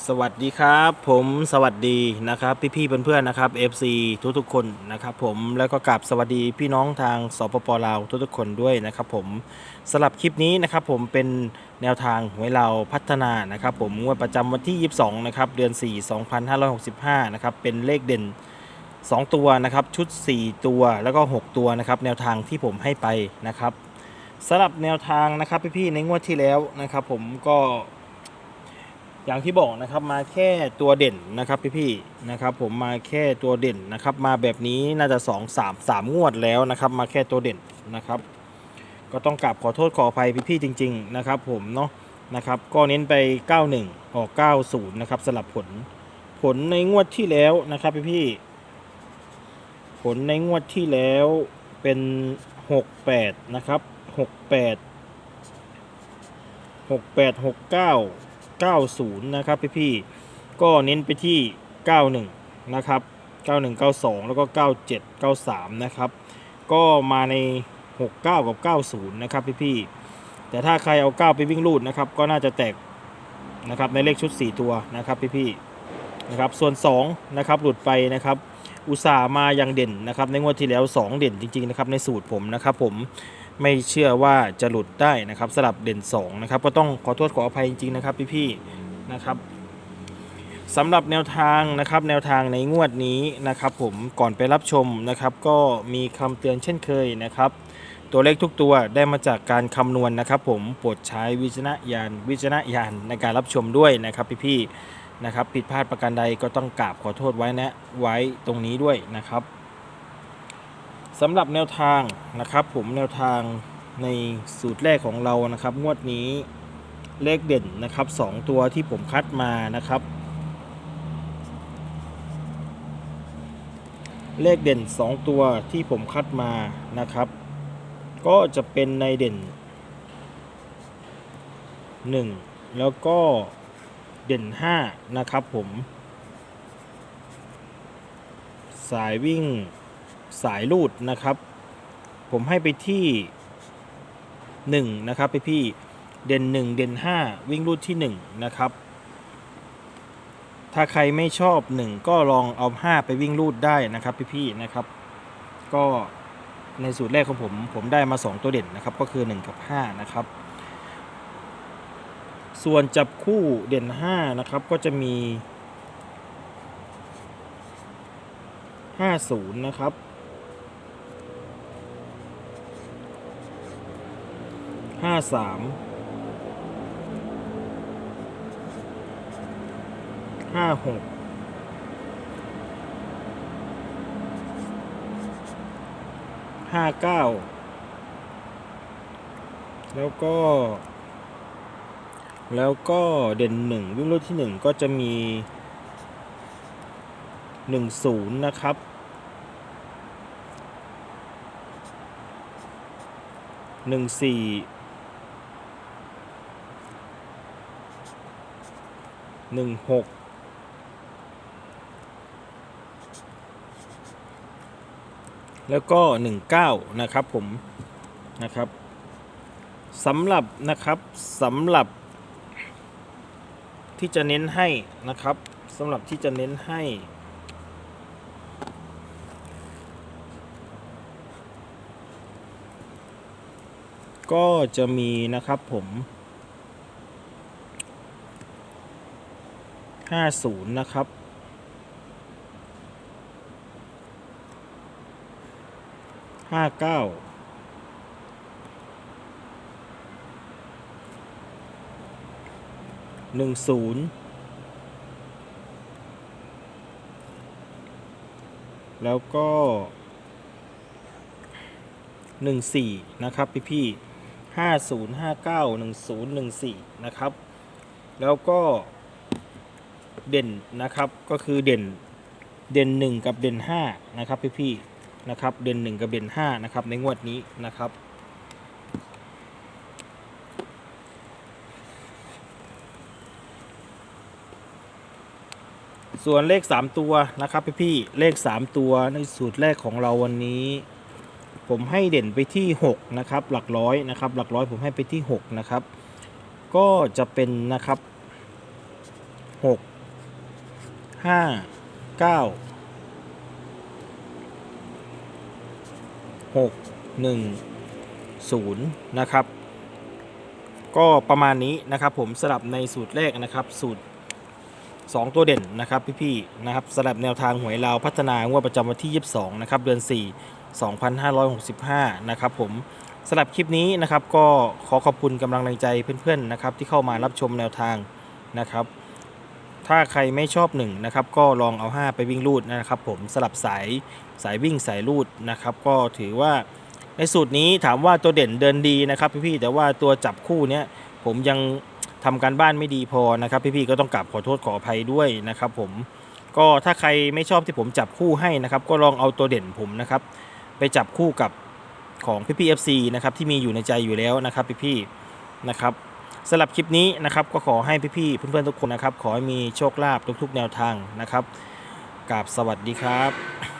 สวัสดีครับ ผมสวัสดีนะครับพี่ๆเพื่อนๆนะครับ FC ทุกๆคนนะครับผมแล้วก็กราบสวัสดีพี่น้องทางสปปลาวทุกๆคนด้วยนะครับผมสลับคลิปนี้นะครับผมเป็นแนวทางหวยเราพัฒนานะครับผมงวดประจำวันที่ 22นะครับเดือน 4 2565นะครับเป็นเลขเด่น 2 ตัวนะครับชุด 4 ตัวแล้วก็ 6 ตัวนะครับแนวทางที่ผมให้ไปนะครับสำหรับแนวทางนะครับพี่ๆในงวดที่แล้วนะครับผมก็ อย่างที่บอกนะครับมาแค่ตัวเด่นนะครับพี่ๆนะครับผมมาแค่ตัวเด่นนะครับ มาแบบนี้น่าจะ 2 3 3 งวดแล้วนะครับ มาแค่ตัวเด่นนะครับ ก็ต้องกราบขอโทษขออภัยพี่ๆจริง ๆ นะครับ ผมเนาะนะครับ ก็เน้นไป 91 ออก 90 นะครับสลับผล ผลในงวดที่แล้วนะครับพี่ๆผลในงวดที่แล้วเป็น 68 นะครับ 68 68 69 90 นะครับพี่ๆก็เน้นไปที่ 91 นะครับ 91 92 แล้วก็ 97 93 นะครับ ก็มาใน 69 กับ 90 นะครับพี่ๆแต่ถ้าใครเอา 9 ไปวิ่งลูดนะครับ ก็น่าจะแตกนะครับในเลขชุด 4 ตัวนะครับพี่ๆนะครับส่วน 2 นะครับหลุดไปนะครับอุตส่าห์มายังเด่นนะครับในงวดที่แล้ว 2 เด่นจริงๆนะครับในสูตรผมนะครับผม ไม่เชื่อว่าจะหลุดได้นะครับสลับเด่น2นะครับก็ต้องขอโทษขออภัยจริงๆนะครับพี่ๆนะครับสำหรับแนวทางนะครับแนวทางในงวดนี้นะครับผมก่อนไปรับชมนะครับก็มีคำเตือนเช่นเคยนะครับ ตัวเลขทุกตัวได้มาจากการคำนวณนะครับ ผมโปรดใช้วิจารณญาณวิจารณญาณในการรับชมด้วยนะครับพี่ๆนะครับผิดพลาดประการใดก็ต้องกราบขอโทษไว้นะไว้ตรงนี้ด้วยนะครับ สำหรับแนวทางนะครับผมแนวทางในสูตรแรกของเรานะครับ งวดนี้เลขเด่นนะครับ 2 ตัวที่ผมคัดมานะครับ เลขเด่น 2 ตัวที่ผมคัดมานะครับ ก็จะเป็นในเด่น 1 แล้วก็เด่น 5 นะครับผม สายวิ่ง สายลูดนะครับ ผมให้ไปที่1นะครับไปพี่เด่น 1 เด่น 5 วิ่งลูดที่1นะครับ ถ้าใครไม่ชอบ 1 ก็ลองเอา 5 ไปวิ่งลูดได้นะครับพี่ๆนะครับ ก็ในสูตรแรกของผมผมได้มา 2 ตัวเด่นนะครับก็คือ 1 กับ 5 นะครับ ส่วนจับคู่เด่น 5 นะครับก็จะมี 50 นะครับ ห้าสามห้าหกห้าเก้าแล้วก็ แล้วก็เด่นหนึ่งวิ่งรูดที่หนึ่งก็จะมีหนึ่งศูนย์นะครับหนึ่งสี่ หนึ่งหกแล้วก็หนึ่งเก้านะครับผมนะครับสำหรับนะครับสำหรับ ที่จะเน้นให้นะครับสำหรับที่จะเน้นให้ ก็จะมีนะครับผม 50 นะครับ ห้าเก้าหนึ่งศูนย์แล้วก็หนึ่งสี่นะครับ พี่พี่ห้าศูนย์ห้าเก้าหนึ่งศูนย์หนึ่งสี่นะครับ แล้วก็ เด่นนะครับก็คือเด่นเด่น 1 กับเด่น5นะครับพี่พี่ๆนะครับเด่น 1 กับเด่น5นะครับในงวดนี้นะครับส่วนเลข 3 ตัวนะครับพี่พี่ๆเลข 3 ตัวในสูตรแรกของเราวันนี้ ผมให้เด่นไปที่ 6 นะครับ หลักร้อยนะครับ หลักร้อยผมให้ไปที่ 6 นะครับ ก็จะเป็นนะครับหก ห้าเก้าหกหนึ่งศูนย์นะครับ ก็ประมาณนี้นะครับผมสลับในสูตรแรกนะครับ สูตร 2 ตัวเด่นนะครับพี่ๆนะครับสลับแนวทางหวยลาวพัฒนางวดประจำวันที่ 22 นะครับ เดือน 4 2565 นะครับผมสลับคลิปนี้นะครับก็ขอขอบคุณกำลังใจเพื่อนๆนะครับที่เข้ามารับชมแนวทางนะครับ ถ้าใครไม่ชอบหนึ่งนะครับก็ลองเอา 5 ไปวิ่งรูดนะครับ ผมสลับสายสายวิ่งสายรูดนะครับ ก็ถือว่าในสูตรนี้ถามว่าตัวเด่นเดินดีนะครับพี่ๆแต่ว่าตัวจับคู่เนี้ยผมยังทำการบ้านไม่ดีพอนะครับ พี่ๆก็ต้องกราบขอโทษขออภัยด้วยนะครับ ผมก็ถ้าใครไม่ชอบที่ผมจับคู่ให้นะครับ ก็ลองเอาตัวเด่นผมนะครับ ไปจับคู่กับของพี่พีเอฟซีนะครับที่มีอยู่ในใจอยู่แล้วนะครับพี่ๆนะครับ สำหรับคลิปนี้นะครับก็ขอให้พี่ๆเพื่อนๆทุกคนนะครับ ขอให้มีโชคลาภทุกๆแนวทางนะครับกราบสวัสดีครับ